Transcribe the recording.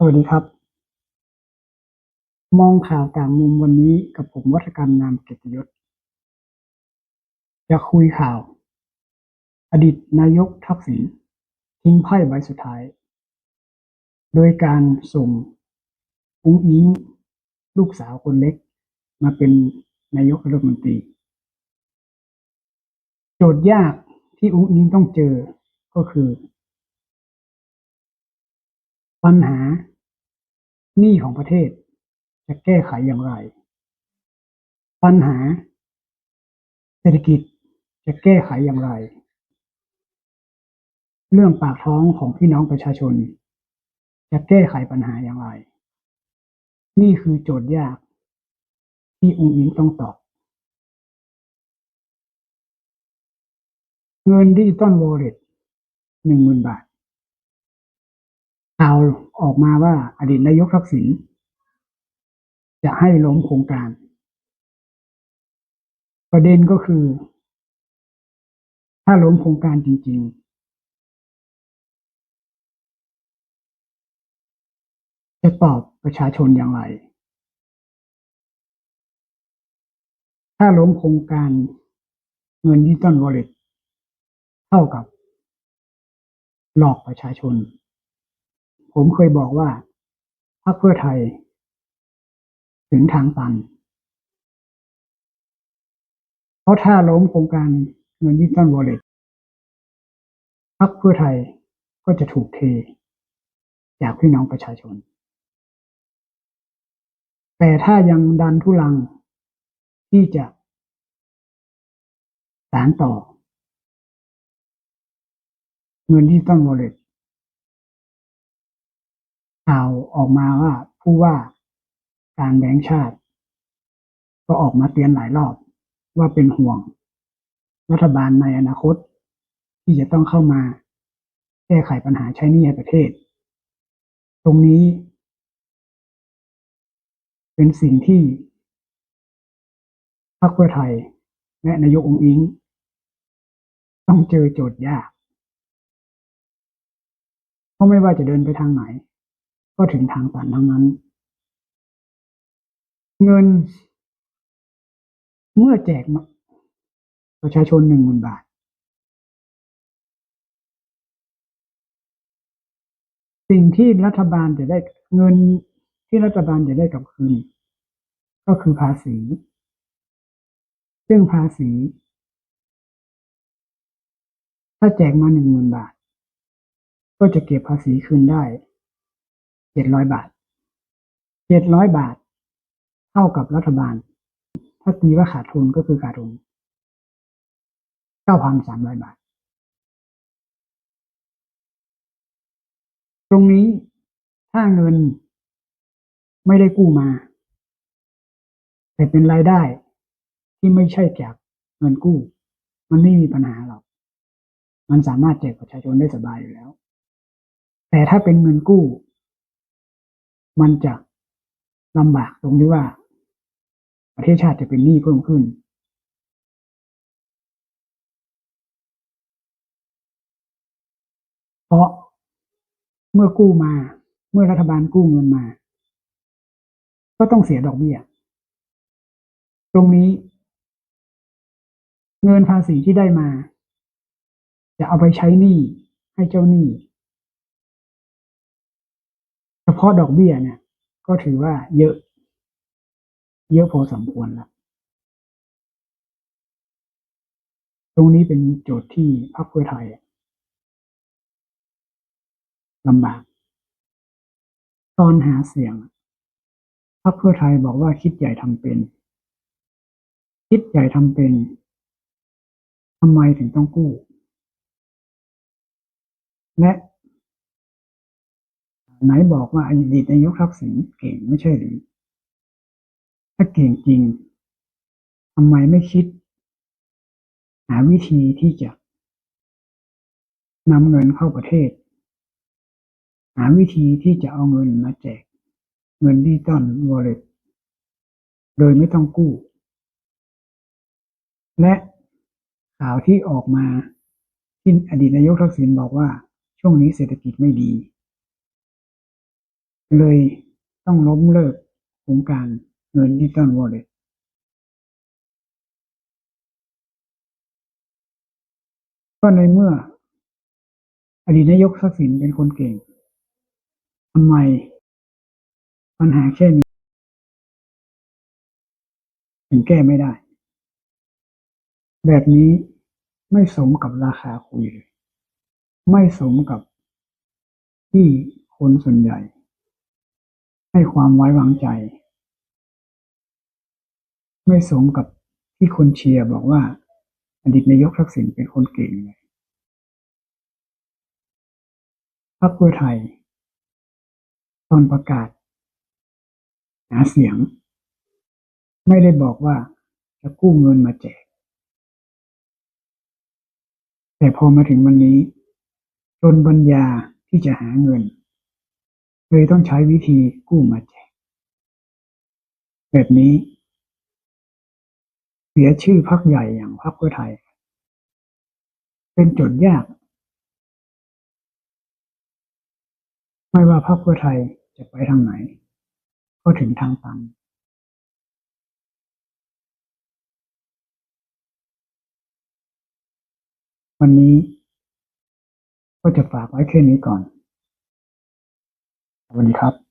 สวัสดีครับ มองข่าวต่างมุมวันนี้กับผมวัฒกรรนามเกียรติยศจะคุยข่าว อดีตนายกทักษิณทิ้งไพ่ใบสุดท้าย โดยการส่งอุ้งอิงลูกสาวคนเล็ก มาเป็นนายกรัฐมนตรี โจทย์ยากที่อุ้งอิงต้องเจอก็คือ ปัญหาหนี้ของประเทศ จะแก้ไขอย่างไร ปัญหา เศรษฐกิจจะแก้ไขอย่างไร เรื่องปากท้องของพี่น้องประชาชน จะแก้ไขปัญหาอย่างไร นี่คือโจทย์ยาก ที่องค์อิงต้องตอบ เงินดิจิตอลวอลเล็ตหนึ่งหมื่นบาท ข่าวออกมาว่าอดีตนายกทักษิณจะให้ล้มโครงการ ประเด็นก็คือ ถ้าล้มโครงการจริง ๆ จะตอบประชาชนอย่างไร ถ้าล้มโครงการเงินดิจิตอลวอลเล็ตเท่ากับ หลอกประชาชน ผมเคยบอกว่าพรรคเพื่อไทย ถึงทางตัน เพราะถ้าล้มโครงการเงินดิจิตอลวอลเล็ตพรรคเพื่อไทยก็จะถูกเท จากพี่น้องประชาชน แต่ถ้ายังดันทุลังที่จะสานต่อ เงินดิจิตอลวอลเล็ต ข่าวออกมาว่าผู้ว่าการแบงก์ชาติ ก็ออกมาเตือนหลายรอบว่าเป็นห่วง รัฐบาลในอนาคต ที่จะต้องเข้ามาแก้ไขปัญหาใช้หนี้ในประเทศ ตรงนี้ เป็นสิ่งที่พรรคเพื่อไทยและนายกองค์อิง ต้องเจอโจทย์ยากเพราะไม่ว่าจะเดินไปทางไหน ก็ถึงทางตันทั้งนั้น เงิน เมื่อแจกมาประชาชนหนึ่งหมื่นบาท สิ่งที่รัฐบาลจะได้เงินที่รัฐบาลจะได้กลับคืน ก็คือภาษี ซึ่งภาษี ถ้าแจกมาหนึ่งหมื่นบาท ก็จะเก็บภาษีคืนได้ เจ็ดร้อยบาทเจ็ดร้อยบาท เท่ากับรัฐบาล ถ้าตีว่าขาดทุนก็คือขาดทุนเก้าพันสามร้อยบาท ตรงนี้ถ้าเงินไม่ได้กู้มา แต่เป็นรายได้ที่ไม่ใช่จากเงินกู้ มันไม่มีปัญหาหรอก มันสามารถแจกประชาชนได้สบายอยู่แล้ว แต่ถ้าเป็นเงินกู้ มันจะลำบากตรงที่ว่า ประเทศชาติจะเป็นหนี้เพิ่มขึ้น เพราะเมื่อกู้มา เมื่อรัฐบาลกู้เงินมา ก็ต้องเสียดอกเบี้ย ตรงนี้ เงินภาษีที่ได้มา จะเอาไปใช้หนี้ให้เจ้าหนี้ เพาะดอกเบี้ยเนี่ย ก็ถือว่าเยอะ เยอะพอสมควรแล้วตรงนี้เป็นโจทย์ที่พรรคเพื่อไทยลำบาก ตอนหาเสียงพรรคเพื่อไทยบอกว่าคิดใหญ่ทำเป็น คิดใหญ่ทำเป็นทำไมถึงต้องกู้ และ ไหนบอกว่าอดีตนายกทักษิณเก่งไม่ใช่หรือ ถ้าเก่งจริงทำไมไม่คิด หาวิธีที่จะนำเงินเข้าประเทศ หาวิธีที่จะเอาเงินมาแจก เงินดิจิตอลวอลเล็ตโดยไม่ต้องกู้ และข่าวที่ออกมาที่อดีตนายกทักษิณบอกว่าช่วงนี้เศรษฐกิจไม่ดี เลยต้องล้มเลิกโครงการเงินดิจิตอลวอลเล็ตก็ในเมื่อ อดีตนายกทักษิณเป็นคนเก่งทำไมปัญหาแค่นี้ถึงแก้ไม่ได้ แบบนี้ไม่สมกับราคาคุยเลย ไม่สมกับที่คนส่วนใหญ่ ให้ความไว้วางใจ ไม่สมกับที่คนเชียร์บอกว่า อดีตนายกทักษิณเป็นคนเก่งเลยพรรคเพื่อไทย ตอนประกาศ หาเสียง ไม่ได้บอกว่าจะกู้เงินมาแจก แต่พอมาถึงวันนี้ จนปัญญาที่จะหาเงิน เลยต้องใช้วิธีกู้มาแจกแบบนี้ เสียชื่อพักใหญ่อย่างพรรคเพื่อไทย เป็นโจทย์ยาก ไม่ว่าพรรคเพื่อไทยจะไปทางไหน ก็ถึงทางตันวันนี้ก็จะฝากไว้แค่นี้ก่อน สวัสดีครับ